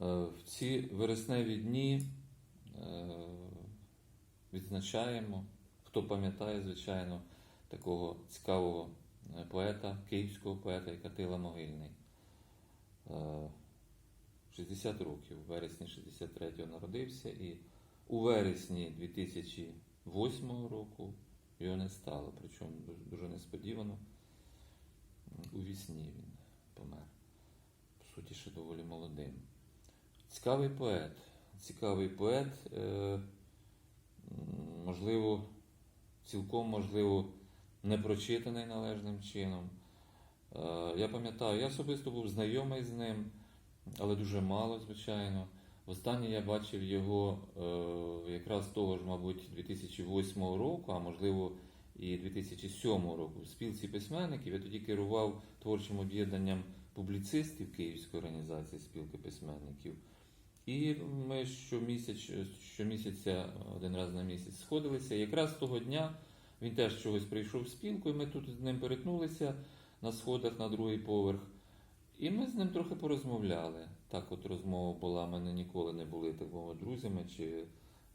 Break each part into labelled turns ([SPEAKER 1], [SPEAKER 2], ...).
[SPEAKER 1] В ці вересневі дні е, відзначаємо, хто пам'ятає, звичайно, такого цікавого е, поета, київського поета Катила Могильний. Е, 60 років, у вересні 63-го народився, і у вересні 2008 року його не стало, причому дуже несподівано. У вісні він помер. По суті, ще доволі молодим. Цікавий поет. Цікавий поет, е, можливо, цілком можливо, не прочитаний належним чином. Е, я пам'ятаю, я особисто був знайомий з ним, але дуже мало, звичайно. Востаннє я бачив його е, якраз того ж, мабуть, 2008 року, а можливо і 2007 року в спілці письменників. Я тоді керував творчим об'єднанням публіцистів Київської організації спілки письменників. І ми щомісяць, щомісяця, один раз на місяць сходилися. Якраз того дня він теж чогось прийшов в спілку, і ми тут з ним перетнулися на сходах на другий поверх. І ми з ним трохи порозмовляли. Так от розмова була, ми не- ніколи не були так би мовити, друзями чи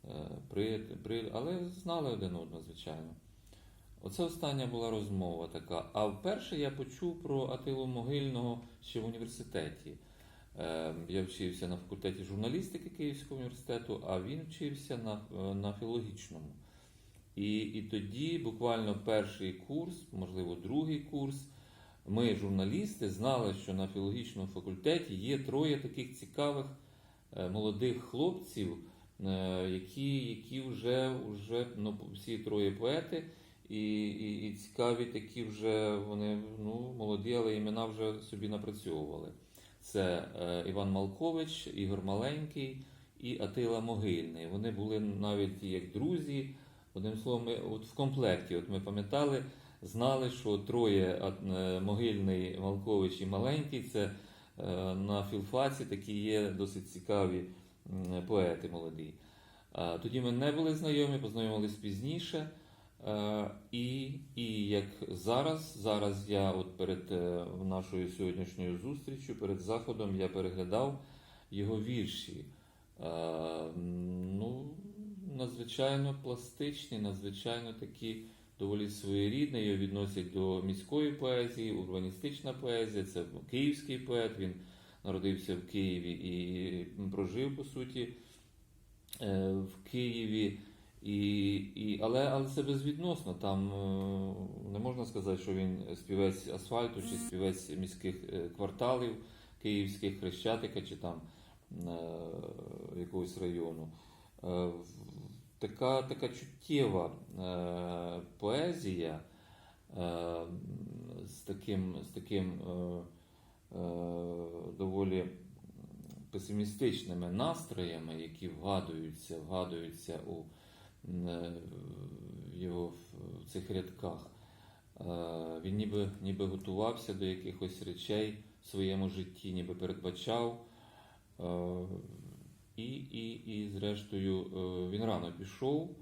[SPEAKER 1] е, при, при, але знали один одного, звичайно. Оце остання була розмова така. А вперше я почув про Атилу Могильного ще в університеті. Е, Я вчився на факультеті журналістики Київського університету, а він вчився на, е, на філологічному. І, і тоді, буквально перший курс, можливо, другий курс, ми, журналісти, знали, що на філологічному факультеті є троє таких цікавих е, молодих хлопців, е, які, які вже, вже ну, всі троє поети, і, і, і цікаві такі вже вони ну, молоді, але імена вже собі напрацьовували. Це е, Іван Малкович, Ігор Маленький і Атила Могильний. Вони були навіть як друзі. Одним словом, от в комплекті, от ми пам'ятали, знали, що троє е, Могильний, Малкович і Маленький це е, на філфаці такі є досить цікаві поети молоді. Тоді ми не були знайомі, познайомились пізніше. Е, І, і як зараз, зараз я от перед е, нашою сьогоднішньою зустрічю, перед заходом, я переглядав його вірші. Е, Ну, надзвичайно пластичні, надзвичайно такі доволі своєрідні. Його відносять до міської поезії, урбаністична поезія, це київський поет. Він народився в Києві і прожив, по суті, в Києві. І, і, але, але це безвідносно. Там е, не можна сказати, що він співець асфальту чи співець міських е, кварталів київських, Хрещатика чи там е, якогось району. Така, така чуттєва поезія з таким, з таким доволі песимістичними настроями, які вгадуються, вгадуються у його в цих рядках. Е, Він ніби, ніби готувався до якихось речей в своєму житті, ніби передбачав. Е, І, і, і зрештою, е, він рано пішов,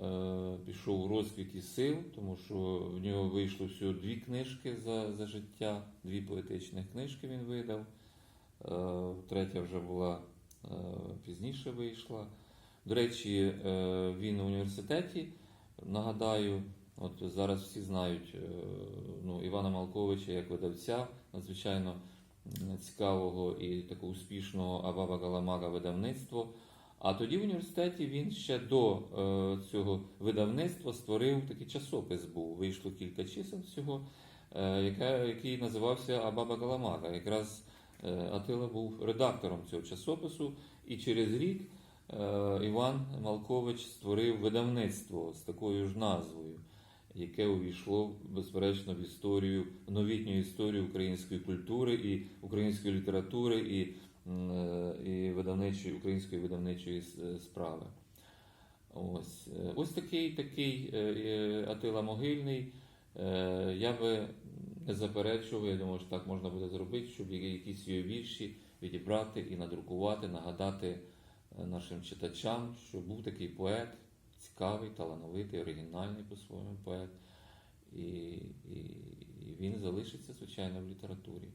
[SPEAKER 1] е, пішов у розквіті сил, тому що в нього вийшло всього дві книжки за, за життя, дві поетичних книжки він видав. Е, Третя вже була е, пізніше вийшла. До речі, е, він у університеті, нагадаю, от зараз всі знають е, ну, Івана Малковича як видавця, надзвичайно цікавого і такого успішного Абаба Галамага видавництво. А тоді в університеті він ще до е, цього видавництва створив такий часопис був. Вийшло кілька чисел всього, е, який називався Абаба Галамага. Якраз Атила був редактором цього часопису, і через рік Іван Малкович створив видавництво з такою ж назвою, яке увійшло безперечно в історію, в новітню історію української культури і української літератури і, е, і видавничої, української видавничої справи. Ось, Е, ось такий такий е, е, Атила Могильний. Е, Я би не заперечував, я думаю, що так можна буде зробити, щоб якісь його вірші відібрати і надрукувати, нагадати е, нашим читачам, що був такий поет, цікавий, талановитий, оригінальний по-своєму поет. І, і, і він залишиться, звичайно, в літературі.